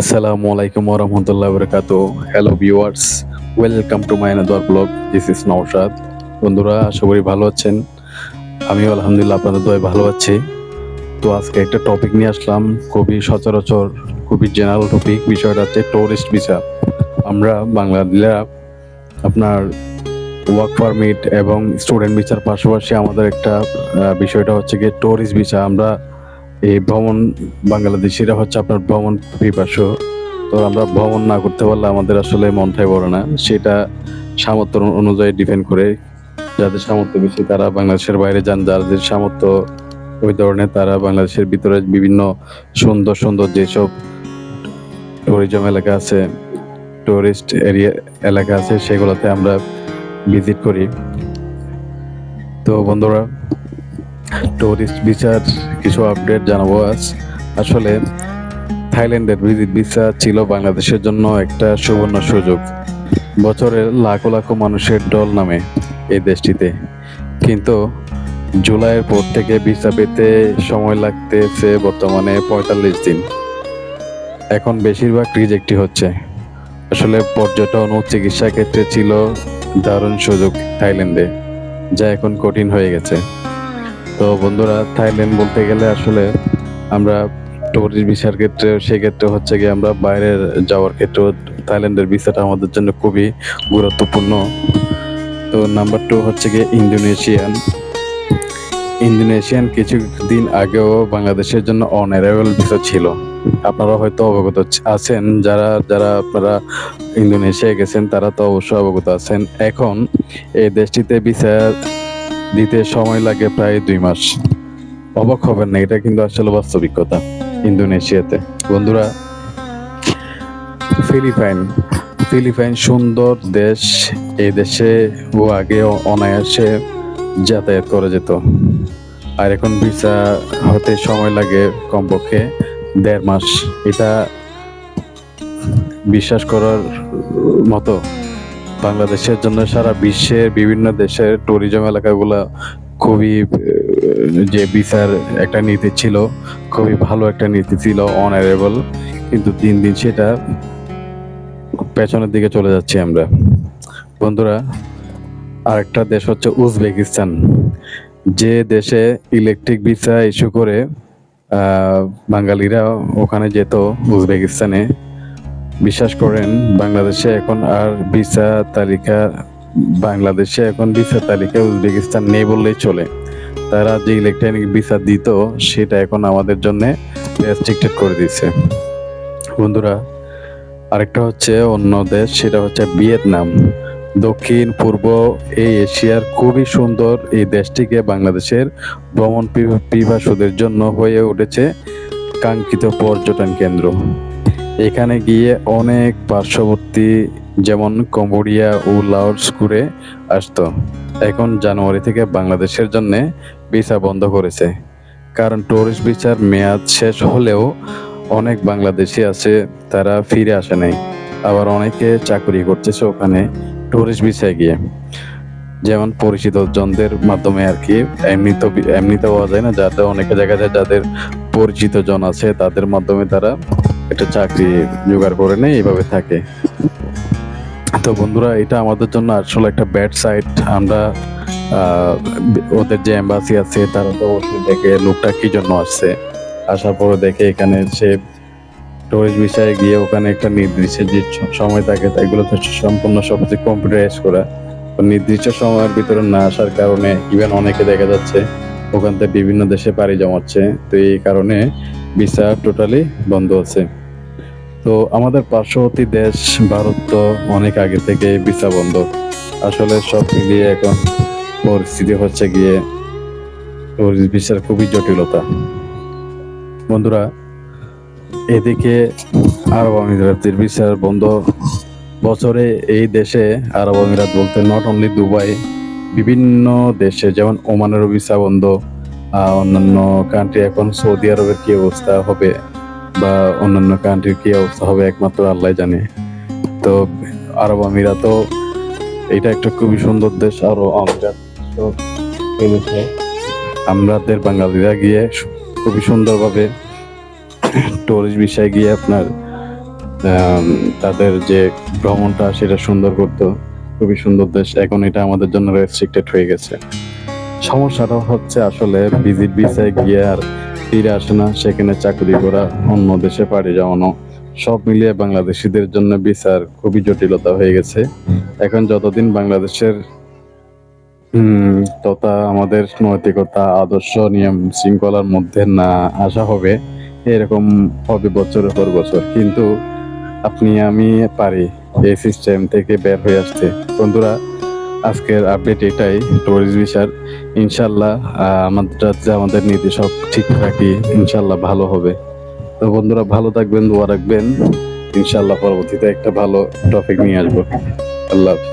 Assalamu alaikum warahmatullahi wabarakatuh. Hello viewers, welcome to my another blog. This is Naushad বন্ধুরা আশা করি ভালো আছেন। আমিও আলহামদুলিল্লাহ আপনাদের দয় ভালো আছি। তো আজকে একটা টপিক নিয়ে আসলাম খুবই সচরাচর খুবই জেনারেল টপিক বিষয়টা হচ্ছে টুরিস্ট ভিসা আমরা বাংলাদেশিরা আপনার ওয়ার্ক পারমিট এবং স্টুডেন্ট ভিসার পাশাপাশি আমাদের একটা বিষয়টা হচ্ছে গিয়ে টুরিস্ট ভিসা আমরা এই ভ্রমণ বাংলাদেশিরা হচ্ছে আপনার ভ্রমণ পিপাসু। তো আমরা ভ্রমণ না করতে পারলে আমাদের আসলে মনটাই বড় না। সেটা সামর্থ্য অনুযায়ী ডিপেন্ড করে। যাদের সামর্থ্য বেশি, তারা বাংলাদেশের বাইরে যান। যাদের সামর্থ্য ওই ধরনের, তারা বাংলাদেশের ভিতরে বিভিন্ন সুন্দর সুন্দর যেসব ট্যুরিজম এলাকা আছে টুরিস্ট এরিয়া এলাকা আছে, সেগুলোতে আমরা ভিজিট করি। তো বন্ধুরা টুরিস্ট ভিসার কিছু আপডেট জানাব আজ। আসলে থাইল্যান্ডের ভিসা ছিল বাংলাদেশের জন্য একটা সুবর্ণ সুযোগ। বছরের লাখো লাখো মানুষের দল নামে এই দেশটিতে। কিন্তু জুলাইয়ের পর থেকে ভিসা পেতে সময় লাগতেছে বর্তমানে পঁয়তাল্লিশ দিন। এখন বেশিরভাগ রিজেক্টই হচ্ছে। আসলে পর্যটন ও চিকিৎসা ক্ষেত্রে ছিল দারুণ সুযোগ থাইল্যান্ডে, যা এখন কঠিন হয়ে গেছে। তো বন্ধুরা, থাইল্যান্ড বলতে গেলে আসলে আমরা টুরিস্ট ভিসার ক্ষেত্রে সেক্ষেত্রে হচ্ছে গিয়ে আমরা বাইরে যাওয়ার ক্ষেত্রে থাইল্যান্ডের ভিসাটা আমাদের জন্য খুবই গুরুত্বপূর্ণ। তো নাম্বার টু হচ্ছে গিয়ে ইন্দোনেশিয়ান ইন্দোনেশিয়ান কিছুদিন আগেও বাংলাদেশের জন্য অনারেবল ভিসা ছিল। আপনারা হয়তো অবগত আছেন, যারা যারা আপনারা ইন্দোনেশিয়া গেছেন, তারা তো অবশ্যই অবগত আছেন। এখন এই দেশটিতে ভিসা দিতে সময় লাগে প্রায় দুই মাস। অবাক হবেন না, এটা কিন্তু আসলে বাস্তবিকতা ইন্দোনেশিয়াতে। বন্ধুরা, ফিলিপাইন ফিলিপাইন সুন্দর দেশ। এই দেশে ও আগে অনায়াসে যাতায়াত করা যেত। আর এখন ভিসা হতে সময় লাগে কমপক্ষে দেড় মাস। এটা বিশ্বাস করার মতো বাংলাদেশের জন্য সারা বিশ্বের বিভিন্ন দেশের ট্যুরিজম এলাকাগুলো খুবই যে বিচার একটা নীতি ছিল, খুবই ভালো একটা নীতি ছিল অনারেবল কিন্তু দিন দিন সেটা পেছনের দিকে চলে যাচ্ছি আমরা। বন্ধুরা, আরেকটা দেশ হচ্ছে উজবেকিস্তান। যে দেশে ইলেকট্রিক ভিসা ইস্যু করে বাঙালিরা ওখানে যেত উজবেকিস্তানে। বিশ্বাস করেন, বাংলাদেশে এখন আর ভিসা তালিকা, বাংলাদেশে এখন ভিসা তালিকা উজবেকিস্তান নেই বললেই চলে। তারা যে ইলেকট্রনিক ভিসা দিত, সেটা এখন আমাদের জন্য রেস্ট্রিক্টেড করে দিয়েছে। বন্ধুরা, আরেকটা হচ্ছে অন্য দেশ, সেটা হচ্ছে ভিয়েতনাম। দক্ষিণ, পূর্ব এই এশিয়ার খুবই সুন্দর এই দেশটিকে বাংলাদেশের ভ্রমণ পি- পিপাসুদের জন্য হয়ে উঠেছে কাঙ্ক্ষিত পর্যটন কেন্দ্র। এখানে গিয়ে অনেক পার্শ্ববর্তী যেমন কম্বোডিয়া ও লাওস ঘুরে আসতো। এখন জানুয়ারি থেকে বাংলাদেশের জন্য ভিসা বন্ধ করেছে। কারণ টুরিস্ট ভিসার মেয়াদ শেষ হলেও অনেক বাংলাদেশি আছে, তারা ফিরে আসে নাই। আবার অনেকে চাকরি করতেছে ওখানে টুরিস্ট ভিসায় গিয়ে। যেমন পরিচিত জনদের মাধ্যমে আর কি, এমনি তো এমনিতে পাওয়া যায় না যাদের অনেকে জায়গা যায় যাদের পরিচিত জন আছে, তাদের মাধ্যমে তারা একটা চাকরি জোগাড় করে নেয় এইভাবে থাকে। তো বন্ধুরা, এটা আমাদের জন্য আসলে একটা ব্যাড সাইড আমরা ওদের যে এম্বাসি আছে, তারা তো দেখে লোকটা কি জন্য আসছে। আসার পরে দেখে এখানে সে টুরিস্ট বিষয়ে গিয়ে ওখানে একটা নির্দিষ্ট যে সময় থাকে, এগুলো তো সম্পূর্ণ সবকিছু কম্পিউটারাইজ করা। নির্দিষ্ট সময়ের ভিতরে না আসার কারণে ইভেন অনেকে দেখা যাচ্ছে ওখান থেকে বিভিন্ন দেশে পাড়ি জমাচ্ছে। তো এই কারণে ভিসা টোটালি বন্ধ আছে। তো আমাদের পার্শ্ববর্তী দেশ, ভারত তো অনেক আগে থেকে ভিসা বন্ধ। আসলে সব মিলিয়ে এখন পরিস্থিতি হচ্ছে গিয়ে টুরিস্ট ভিসার খুবই জটিলতা। বন্ধুরা, এদিকে আরব আমিরাতের ভিসার বন্ধ। বছরে এই দেশে আরব আমিরাত বলতে নট অনলি দুবাই, বিভিন্ন দেশে যেমন ওমানেরও ভিসা বন্ধ অন্যান্য কান্ট্রি এখন সৌদি আরবের কি অবস্থা হবে? বা অন্যান্য কান্ট্রির কি অবস্থা হবে একমাত্র আল্লাহ জানে। তো আরব আমিরাতও এটা একটা খুবই সুন্দর দেশ আরও আমিরাত তো আমাদের বাঙালিরা গিয়ে খুবই সুন্দরভাবে টুরিস্ট বিষয়ে গিয়ে আপনার তাদের যে ভ্রমণটা সেটা সুন্দর করতো। খুবই সুন্দর দেশ, এখন এটা আমাদের জন্য রেস্ট্রিক্টেড হয়ে গেছে। সমস্যাটা হচ্ছে আসলে ভিজিট ভিসায় গিয়ে আর ফিরে আসে না, সেখানে চাকরি করা অন্য দেশে পাড়ি যাওয়ানো সব মিলিয়ে বাংলাদেশিদের জন্য বিচার খুবই জটিলতা হয়ে গেছে। এখন যতদিন বাংলাদেশের তথা আমাদের নৈতিকতা, আদর্শ, নিয়ম শৃঙ্খলার মধ্যে না আসা হবে, এরকম হবে বছরের পর বছর। কিন্তু আপনি, আমি পারি এই সিস্টেম থেকে বের হয়ে আসতে। বন্ধুরা আজকের আপডেট এটাই টুরিস্ট ভিসার ইনশাল্লাহ আমাদের রাজ্যে আমাদের নীতি সব ঠিক থাকি, ইনশাল্লাহ ভালো হবে। তো বন্ধুরা, ভালো থাকবেন, দোয়া রাখবেন। ইনশাল্লাহ পরবর্তীতে একটা ভালো টপিক নিয়ে আসব। আল্লাহ।